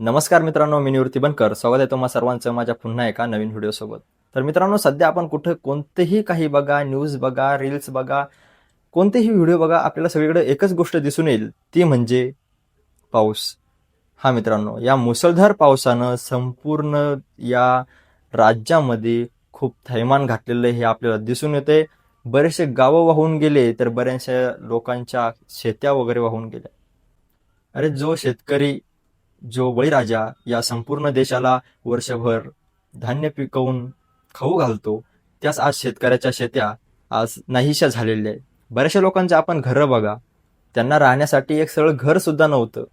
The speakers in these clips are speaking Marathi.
नमस्कार मित्रांनो मी निवृत्ती बनकर. स्वागत आहे तुम्हा सर्वांचं माझ्या पुन्हा एका नवीन व्हिडिओसोबत. तर मित्रांनो सध्या आपण कुठं कोणतेही काही बघा न्यूज बघा रील्स बघा कोणतेही व्हिडिओ बघा आपल्याला सगळीकडे एकच गोष्ट दिसून येईल ती म्हणजे पाऊस. हा मित्रांनो या मुसळधार पावसानं संपूर्ण या राज्यामध्ये खूप थैमान घातलेलं हे आपल्याला दिसून येते बरेचसे गावं वाहून गेले तर बऱ्याचशा लोकांच्या शेत्या वगैरे वाहून गेल्या. अरे जो शेतकरी जो बळीराजा या संपूर्ण देशाला वर्षभर धान्य पिकवून खाऊ घालतो त्याच आज शेतकऱ्याच्या शेत्या आज नाहीशा झालेल्या आहेत. बऱ्याचशा लोकांच्या आपण घरं बघा त्यांना राहण्यासाठी एक सरळ घर सुद्धा नव्हतं.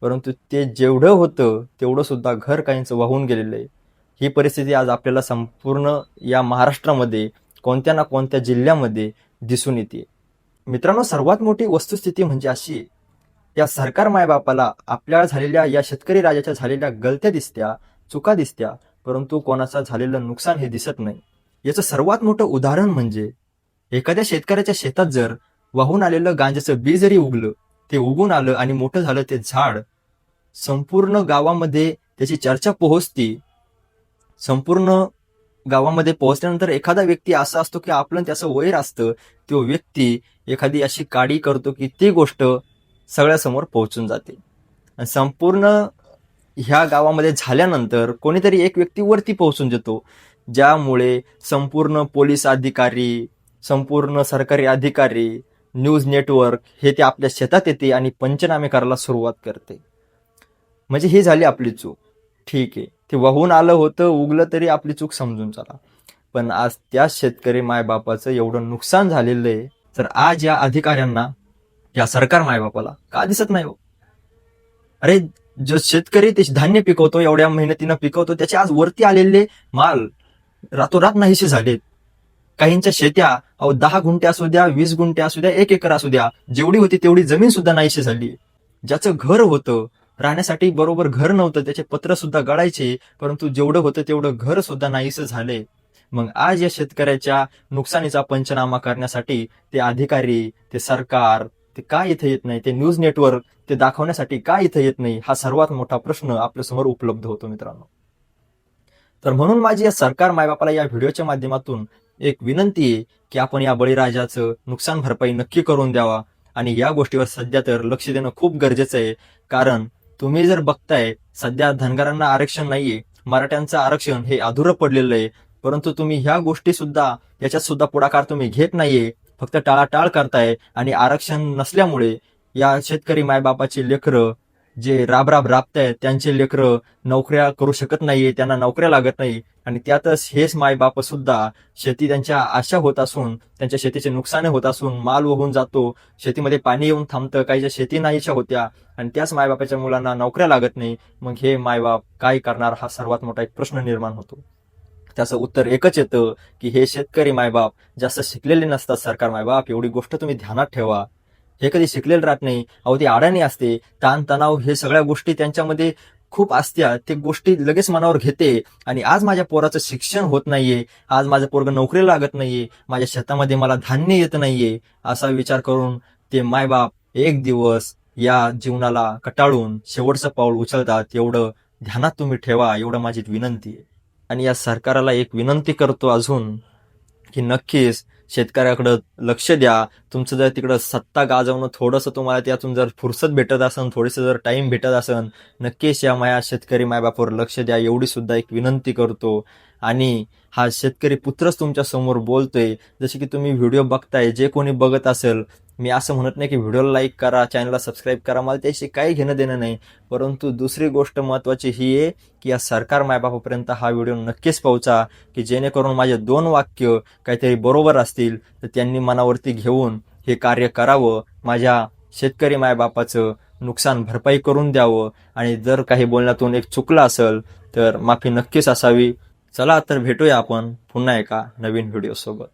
परंतु ते जेवढं होतं तेवढं सुद्धा घर काहींचं वाहून गेलेलं आहे. ही परिस्थिती आज आपल्याला संपूर्ण या महाराष्ट्रामध्ये कोणत्या ना कोणत्या जिल्ह्यामध्ये दिसून येते. मित्रांनो सर्वात मोठी वस्तुस्थिती म्हणजे अशी आहे या सरकार मायबापाला आपल्या झालेल्या या शेतकरी राजाच्या झालेल्या गलत्या दिसत्या चुका दिसत्या परंतु कोणाचं झालेलं नुकसान हे दिसत नाही. याचं सर्वात मोठं उदाहरण म्हणजे एखाद्या शेतकऱ्याच्या शेतात जर वाहून आलेलं गांजाचं बी जरी उगलं ते उगून आलं आणि मोठं झालं ते झाड संपूर्ण गावामध्ये त्याची चर्चा पोहोचती. संपूर्ण गावामध्ये पोहोचल्यानंतर एखादा व्यक्ती असा असतो की आपलं त्याचं वैर असतं तो व्यक्ती एखादी अशी काडी करतो की ती गोष्ट सगळ्यासमोर पोहोचून जाते संपूर्ण ह्या गावामध्ये झाल्यानंतर कोणीतरी एक व्यक्ती वरती पोहोचून देतो ज्यामुळे संपूर्ण पोलीस अधिकारी संपूर्ण सरकारी अधिकारी न्यूज नेटवर्क हे ते आपल्या शेतात येते आणि पंचनामे करायला सुरुवात करते. म्हणजे ही झाली आपली चूक. ठीक आहे. ते वाहून आलं होतं उगलं तरी आपली चूक समजून चला. पण आज त्या शेतकरी मायबापाचं एवढं नुकसान झालेलं आहे तर आज या अधिकाऱ्यांना या सरकार मायबापाला का दिसत नाही हो? अरे जो शेतकरी ते धान्य पिकवतो एवढ्या मेहनतीनं पिकवतो त्याचे आज वरती आलेले माल रातोरात नाहीसे झालेत काहींच्या शेत्या अहो दहा गुंठे असू द्या वीस गुंठे असू द्या एक एकर असू द्या जेवढी होती तेवढी जमीन सुद्धा नाहीशी झाली. ज्याचं घर होतं राहण्यासाठी बरोबर घर नव्हतं त्याचे पत्र सुद्धा गळायचे परंतु जेवढं होतं तेवढं घर सुद्धा नाहीसं झाले. मग आज या शेतकऱ्याच्या नुकसानीचा पंचनामा करण्यासाठी ते अधिकारी ते सरकार ते का इथे येत नाही? ते न्यूज नेटवर्क ते दाखवण्यासाठी का इथे येत नाही? हा सर्वात मोठा प्रश्न आपल्यासमोर उपलब्ध होतो मित्रांनो. तर म्हणून माझी या सरकार मायबापाला या व्हिडिओच्या माध्यमातून एक विनंती आहे की आपण या बळीराजाचं नुकसान भरपाई नक्की करून द्यावा आणि या गोष्टीवर सध्या तर लक्ष देणं खूप गरजेचं आहे. कारण तुम्ही जर बघताय सध्या धनगरांना आरक्षण नाहीये मराठ्यांचं आरक्षण हे अधुरं पडलेलं आहे. परंतु तुम्ही ह्या गोष्टी सुद्धा याच्यात सुद्धा पुढाकार तुम्ही घेत नाहीये. फक्त टाळाटाळ करताय आणि आरक्षण नसल्यामुळे या शेतकरी मायबापाची लेकरं जे राबराब राबतायत त्यांचे लेकरं नोकऱ्या करू शकत नाहीये त्यांना नोकऱ्या लागत नाही आणि त्यातच हेच मायबाप सुद्धा शेती त्यांच्या आशा होत असून त्यांच्या शेतीचे नुकसान होत असून माल वाहून जातो शेतीमध्ये पाणी येऊन थांबतं काहीच्या शेती नाहीच्या होत्या आणि त्याच मायबापाच्या मुलांना नोकऱ्या लागत नाही मग हे मायबाप काय करणार हा सर्वात मोठा एक प्रश्न निर्माण होतो. त्याचं उत्तर एकच येतं की हे शेतकरी मायबाप जास्त शिकलेले नसतात सरकार मायबाप एवढी गोष्ट तुम्ही ध्यानात ठेवा. हे कधी शिकलेलं राहत नाही अहो ती अडाणी असते ताणतणाव हे सगळ्या गोष्टी त्यांच्यामध्ये खूप असत्या ते गोष्टी लगेच मनावर घेते आणि आज माझ्या पोराचं शिक्षण होत नाहीये आज माझं पोरग नोकरीला लागत नाहीये माझ्या शेतामध्ये मला धान्य येत नाहीये असा विचार करून ते मायबाप एक दिवस या जीवनाला कटाळून शेवटचं पाऊल उचलतात एवढं ध्यानात तुम्ही ठेवा एवढं माझी विनंती आहे. आणि या सरकाराला एक विनंती करतो अजून की नक्कीच शेतकऱ्याकडं लक्ष द्या. तुमचं जर तिकडं सत्ता गाजवणं थोडंसं तुम्हाला त्यातून जर फुरसत भेटत असेल थोडंसं जर टाईम भेटत असेल नक्कीच या माया शेतकरी मायबापावर लक्ष द्या एवढी सुद्धा एक विनंती करतो. आणि हा शेतकरी पुत्रच तुमच्यासमोर बोलतोय. जसे की तुम्ही व्हिडिओ बघताय जे कोणी बघत असेल मी असं म्हणत नाही की व्हिडिओला लाईक करा चॅनलला सबस्क्राईब करा मला त्याशी काही घेणं देणं नाही. परंतु दुसरी गोष्ट महत्त्वाची ही आहे की या सरकार मायबापापर्यंत हा व्हिडिओ नक्कीच पोहोचा की जेणेकरून माझे दोन वाक्य काहीतरी बरोबर असतील तर त्यांनी मनावरती घेऊन हे कार्य करावं. माझ्या शेतकरी मायबापाचं नुकसान भरपाई करून द्यावं. आणि जर काही बोलण्यातून एक चुकलं असेल तर माफी नक्कीच असावी. चला तर भेटूया आपण पुन्हा एका नवीन व्हिडिओ सोबत.